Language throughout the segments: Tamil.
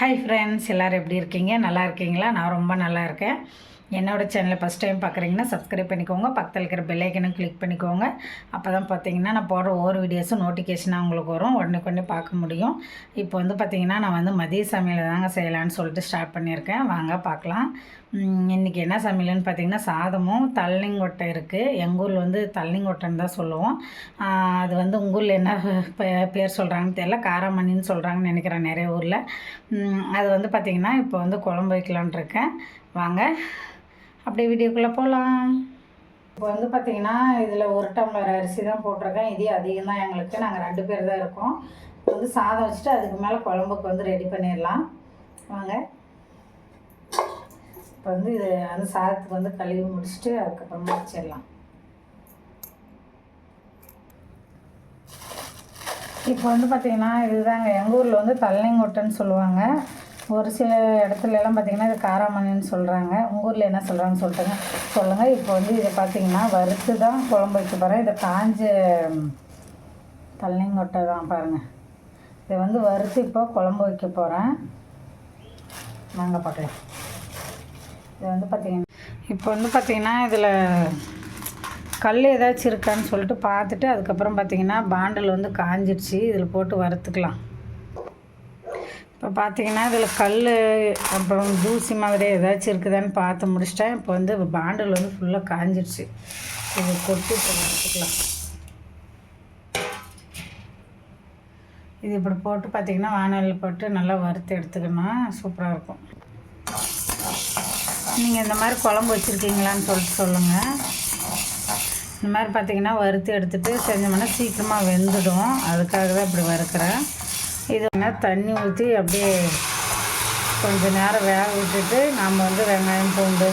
ஹாய் ஃப்ரெண்ட்ஸ் எல்லோரும் எப்படி இருக்கீங்க? நல்லா இருக்கீங்களா? நான் ரொம்ப நல்லா இருக்கேன். என்னோட சேனலை ஃபஸ்ட் டைம் பார்க்குறீங்கன்னா சப்ஸ்கிரைப் பண்ணிக்கோங்க. பக்கத்தில் இருக்கிற பெல்லைக்கனும் கிளிக் பண்ணிக்கோங்க. அப்போ தான் பார்த்தீங்கன்னா நான் போடுற ஒவ்வொரு வீடியோஸும் நோட்டிஃபிகேஷனாக உங்களுக்கு வரும். உடனே உடனே பார்க்க முடியும். இப்போ வந்து பார்த்தீங்கன்னா நான் வந்து மதிய சமையல் தாங்க செய்யலான்னு சொல்லிட்டு ஸ்டார்ட் பண்ணியிருக்கேன். வாங்க பார்க்கலாம். இன்றைக்கி என்ன சமையல்னு பார்த்திங்கன்னா சாதமும் தள்ளிங்கொட்டை இருக்குது எங்கள் ஊரில் வந்து தள்ளிங்கொட்டைன்னு தான் சொல்லுவோம். அது வந்து உங்கள் ஊரில் என்ன பே- பேர் சொல்கிறாங்கன்னு தெரியல. காரமணின்னு சொல்கிறாங்கன்னு நினைக்கிறேன் நிறைய ஊரில். அது வந்து பார்த்திங்கன்னா இப்போ வந்து குழம்பு வைக்கலான்னு இருக்கேன். வாங்க. அப்படியே வீடியோக்குள்ளே போகலாம் இப்போ வந்து பார்த்திங்கன்னா இதில் ஒரு டம்ளர் அரிசி தான் போட்டிருக்கேன். இதே அதிகம் தான் எங்களுக்கு. நாங்கள் ரெண்டு பேர் தான் இருக்கோம். இப்போ வந்து சாதம் வச்சுட்டு அதுக்கு மேலே குழம்புக்கு வந்து ரெடி பண்ணிடலாம். வாங்க. இப்போ வந்து இது அந்த சாதத்துக்கு வந்து கழுவி முடிச்சுட்டு அதுக்கப்புறமா வச்சிடலாம். இப்போ வந்து பார்த்திங்கன்னா இதுதாங்க. எங்கள் ஊரில் வந்து தள்ளங்கொட்டைன்னு சொல்லுவாங்க. ஒரு சில இடத்துல எல்லாம் பார்த்திங்கன்னா இது காராமணின்னு சொல்கிறாங்க உங்கள் ஊரில் என்ன சொல்கிறாங்கன்னு சொல்லிட்டுங்க. சொல்லுங்கள் இப்போ வந்து இதை பார்த்திங்கன்னா வறுத்து தான் குழம்பு வைக்க போகிறேன் இதை காஞ்ச தள்ளிங்கொட்டை தான் பாருங்கள் இதை வந்து வறுத்து இப்போ குழம்பு வைக்க போகிறேன் நாங்கள் பார்க்கலாம். இது வந்து பார்த்திங்கன்னா இப்போ வந்து பார்த்திங்கன்னா இதில் கல் ஏதாச்சும் இருக்கான்னு சொல்லிட்டு பார்த்துட்டு அதுக்கப்புறம் பார்த்தீங்கன்னா பாண்டில் வந்து காஞ்சிடுச்சு. இதில் போட்டு வறுத்துக்கலாம். இப்போ பார்த்தீங்கன்னா இதில் கல் அப்புறம் தூசி மாதிரி ஏதாச்சும் இருக்குதான்னு பார்த்து முடிச்சிட்டேன். இப்போ வந்து பாண்டில் வந்து ஃபுல்லாக காஞ்சிடுச்சு இது கொட்டி எடுத்துக்கலாம் இது இப்படி போட்டு பார்த்தீங்கன்னா வானலில் போட்டு நல்லா வறுத்து எடுத்துக்கணும்? சூப்பராக இருக்கும். நீங்கள் இந்த மாதிரி குழம்பு வச்சுருக்கீங்களான்னு சொல்லிட்டு சொல்லுங்கள் இந்த மாதிரி பார்த்தீங்கன்னா வறுத்து எடுத்துகிட்டு செஞ்சோம்னா சீக்கிரமாக வெந்துடும். அதுக்காக தான் இப்படி வறுக்கிறேன். இது தண்ணி ஊற்றி அப்படியே கொஞ்சம் நேரம் வேக விட்டுட்டு நாம் வந்து வெங்காயம் பூண்டு.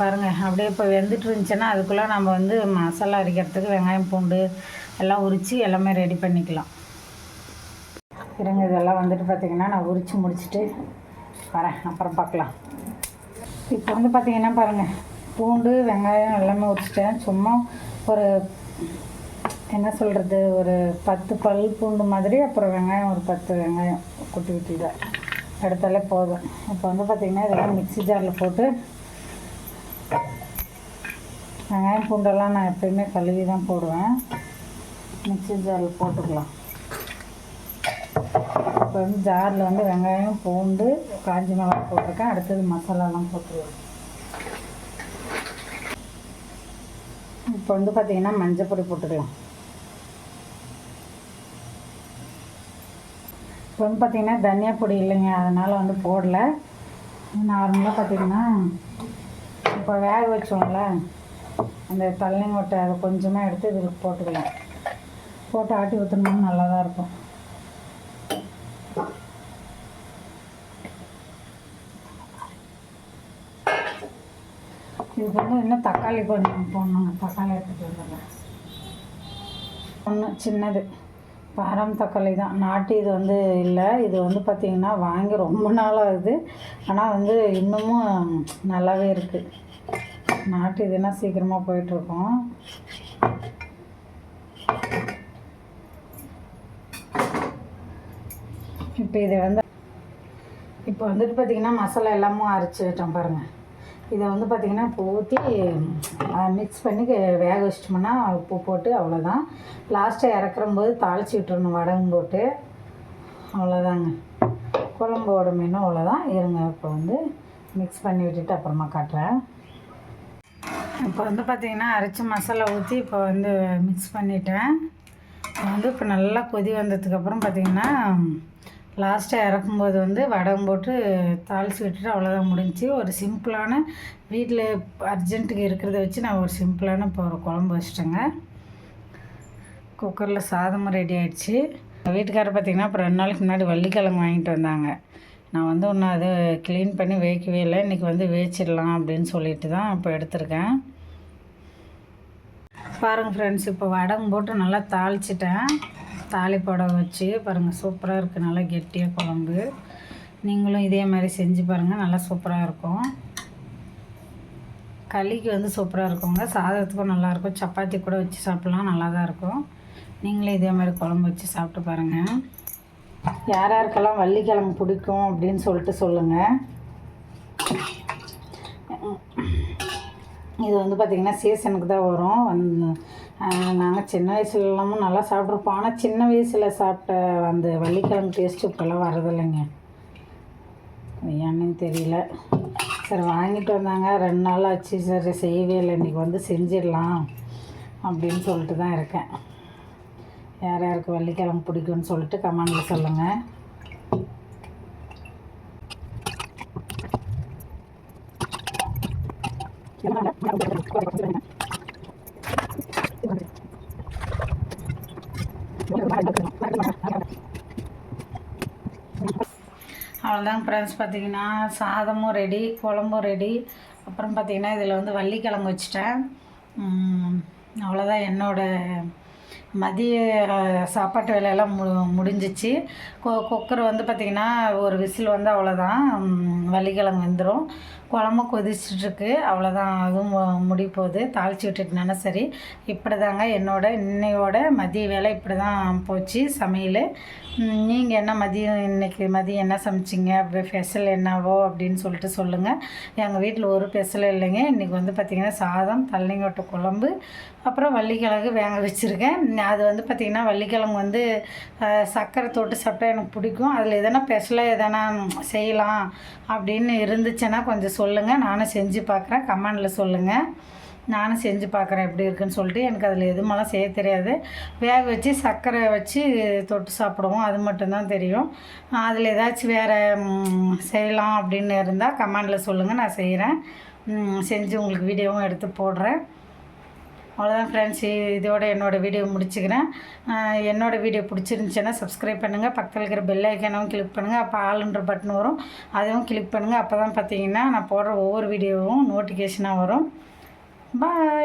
பாருங்கள் அப்படியே இப்போ வெந்துட்டு இருந்துச்சுன்னா அதுக்குள்ளே நம்ம வந்து மசாலா அரைக்கிறதுக்கு வெங்காயம் பூண்டு எல்லாம் உரித்து எல்லாமே ரெடி பண்ணிக்கலாம். இருங்க இதெல்லாம் வந்துட்டு பார்த்திங்கன்னா நான் உரித்து முடிச்சுட்டு வரேன். அப்புறம் பார்க்கலாம் இப்போ வந்து பார்த்திங்கன்னா பாருங்கள் பூண்டு வெங்காயம் எல்லாமே உரிச்சிட்டேன். சும்மா ஒரு என்ன சொல்கிறது ஒரு பத்து பல் பூண்டு மாதிரி அப்புறம் வெங்காயம் ஒரு பத்து வெங்காயம் குட்டி குட்டி தான் எடுத்தாலே போதும். இப்போ வந்து பார்த்திங்கன்னா இதெல்லாம் மிக்ஸி ஜாரில் போட்டு வெங்காயம் பூண்டெல்லாம் நான் எப்பயுமே கழுவி தான் போடுவேன். மிக்ஸி ஜாரில் போட்டுக்கலாம். இப்போ வந்து ஜாரில் வந்து வெங்காயம் பூண்டு காஞ்சி மிளகாய் போட்டிருக்கேன். அடுத்தது மசாலாலாம் போட்டுருவேன். இப்போ வந்து பார்த்திங்கன்னா மஞ்சள் பொடி போட்டுக்கலாம். இப்போ வந்து பார்த்திங்கன்னா தனியா பொடி இல்லைங்க அதனால் வந்து போடல. நார்மலாக பார்த்தீங்கன்னா இப்போ வேக வச்சோம்ல அந்த தள்ளிங்கொட்டை அதை கொஞ்சமாக எடுத்து இதில் போட்டுக்கலாம். போட்டு ஆட்டி ஊற்றினோம்னா நல்லா தான் இருக்கும். இதுக்கு வந்து இன்னும் தக்காளி கொஞ்சம் போடணுங்க தக்காளி எடுத்துகிட்டு வந்துடுறேன். ஒன்று சின்னது. பாரம் தக்காளி தான். நாட்டு இது வந்து இல்லை. இது வந்து பார்த்திங்கன்னா வாங்கி ரொம்ப நாள் ஆகுது ஆனால் வந்து இன்னமும் நல்லாவே இருக்குது நாட்டு இதுனா சீக்கிரமாக போயிட்டுருக்கோம். இப்போ இதை வந்து இப்போ வந்துட்டு பார்த்திங்கன்னா மசாலா எல்லாமும் அரைச்சி விட்டோம் பாருங்கள் இதை வந்து பார்த்திங்கன்னா இப்போ ஊற்றி மிக்ஸ் பண்ணி கே- வேக வச்சிட்டோம்னா உப்பு போட்டு அவ்வளோதான் லாஸ்ட்டாக இறக்குறம்போது தாளித்து விட்டுறணும் வடகம் போட்டு. அவ்வளோதாங்க குழம்போட மீனும் அவ்வளோதான் இருங்க இப்போ வந்து மிக்ஸ் பண்ணி விட்டுட்டு அப்புறமா காட்டுறேன். இப்போ வந்து பார்த்திங்கன்னா அரைச்சி மசாலா ஊற்றி இப்போ வந்து மிக்ஸ் பண்ணிட்டேன். வந்து இப்போ நல்லா கொதி வந்ததுக்கப்புறம் பார்த்திங்கன்னா லாஸ்ட்டாக இறக்கும்போது வந்து வடம் போட்டு தாளித்து விட்டுட்டு அவ்வளோதான் முடிஞ்சுச்சு. ஒரு சிம்பிளான வீட்டில் அர்ஜென்ட்டுக்கு இருக்கிறத வச்சு நான் ஒரு சிம்பிளான இப்போ ஒரு குழம்பு வச்சிட்டேங்க. குக்கரில் சாதமும் ரெடி ஆகிடுச்சு வீட்டுக்காரர் பார்த்திங்கன்னா அப்புறம் ரெண்டு நாளைக்கு முன்னாடி வள்ளிக்கிழங்கு வாங்கிட்டு வந்தாங்க. நான் வந்து ஒன்று அது க்ளீன் பண்ணி வேக்கவே இல்லை. இன்றைக்கி வந்து வேச்சிடலாம் அப்படின்னு சொல்லிட்டு தான் இப்போ எடுத்திருக்கேன். பாருங்கள் ஃப்ரெண்ட்ஸ் இப்போ வடகம் போட்டு நல்லா தாளிச்சிட்டேன். தாளிப்போட வச்சு பாருங்கள் சூப்பராக இருக்குது நல்லா கெட்டியாக குழம்பு. நீங்களும் இதே மாதிரி செஞ்சு பாருங்கள் நல்லா சூப்பராக இருக்கும். களிக்கு வந்து சூப்பராக இருக்குங்க. சாதத்துக்கும் நல்லாயிருக்கும் சப்பாத்தி கூட வச்சு சாப்பிட்லாம் நல்லா தான் இருக்கும். நீங்களும் இதே மாதிரி குழம்பு வச்சு சாப்பிட்டு பாருங்கள் யார் யாருக்கெல்லாம் வள்ளிக்கிழங்கு பிடிக்கும் அப்படின்னு சொல்லிட்டு சொல்லுங்கள் இது வந்து பார்த்திங்கன்னா சீசனுக்கு தான் வரும். வந்து நாங்கள் சின்ன வயசுலலாமும் நல்லா சாப்பிட்ருப்போம் ஆனால் சின்ன வயசில் சாப்பிட்ட அந்த வள்ளிக்கிழங்கு டேஸ்ட்டு இப்போல்லாம் வரதில்லைங்க ஏன்னு தெரியல. சரி வாங்கிட்டு வந்தாங்க. ரெண்டு நாள் ஆச்சு. சரி செய்யவே இல்லை. இன்றைக்கி வந்து செஞ்சிடலாம் அப்படின்னு சொல்லிட்டு தான் இருக்கேன். யார் யாருக்கு வெள்ளிக்கிழங்கு பிடிக்கும்னு சொல்லிட்டு கமெண்டில் சொல்லுங்கள் அவ்வளோதாங்க ஃப்ரெண்ட்ஸ் பார்த்தீங்கன்னா சாதமும் ரெடி குழம்பும் ரெடி அப்புறம் பார்த்தீங்கன்னா இதில் வந்து வள்ளிக்கிழங்கு வச்சுட்டேன். அவ்வளோதான் என்னோட மதிய சாப்பாட்டு வேலையெல்லாம் மு முடிஞ்சிச்சு. கொ குக்கர் வந்து பார்த்திங்கன்னா ஒரு விசில் வந்து அவ்வளோதான் வள்ளிக்கிழங்கு வெந்துடும் குழம்பு கொதிச்சிட்ருக்கு. அவ்வளோதான் அதுவும் மு- போகுது தாளித்து விட்டுட்டுனால சரி. இப்படி தாங்க என்னோட இன்னையோட மதிய வேலை இப்படி தான் போச்சு. சமையல். நீங்கள் என்ன மதியம் இன்னைக்கு மதியம் என்ன சமைச்சிங்க? அப்படி ஸ்பெஷல் என்னவோ அப்படின்னு சொல்லிட்டு சொல்லுங்கள் எங்கள் வீட்டில் ஒரு ஸ்பெஷல் இல்லைங்க. இன்றைக்கி வந்து பார்த்திங்கன்னா சாதம் தள்ளிங்கொட்டை குழம்பு அப்புறம் வள்ளிக்கிழங்கு வேக வச்சுருக்கேன். அது வந்து பார்த்திங்கன்னா வள்ளிக்கிழங்கு வந்து சக்கரை சர்க்கரை தொட்டு சாப்பிட்டா எனக்கு பிடிக்கும். அதில் எதனா ஸ்பெஷலாக எதனா செய்யலாம் அப்படின்னு இருந்துச்சுன்னா கொஞ்சம் சொல்லுங்கள் நானும் செஞ்சு பார்க்குறேன் கமெண்டில் சொல்லுங்கள் நானும் செஞ்சு பார்க்குறேன் எப்படி இருக்குன்னு சொல்லிட்டு எனக்கு அதில் எதுமெல்லாம் செய்ய தெரியாது. வேக வச்சு சர்க்கரை வச்சு தொட்டு சாப்பிடுவோம். அது மட்டும்தான் தெரியும். அதில் ஏதாச்சும் வேறு செய்யலாம் அப்படின்னு இருந்தால் கமெண்டில் சொல்லுங்கள் நான் செய்கிறேன் செஞ்சு உங்களுக்கு வீடியோவும் எடுத்து போடுறேன். அவ்வளோதான் ஃப்ரெண்ட்ஸ் இதோட என்னோடய வீடியோ முடிச்சுக்கிறேன். என்னோடய என்னோட வீடியோ பிடிச்சிருந்துச்சுன்னா சப்ஸ்கிரைப் பண்ணுங்கள் பக்கத்தில் இருக்கிற பெல் ஐக்கானும் கிளிக் பண்ணுங்கள் அப்போ ஆளுன்ற பட்டன் வரும். அதுவும் கிளிக் பண்ணுங்கள் அப்போ தான் பார்த்தீங்கன்னா நான் போடுற ஒவ்வொரு வீடியோவும் நோட்டிஃபிகேஷனாக வரும். Bye!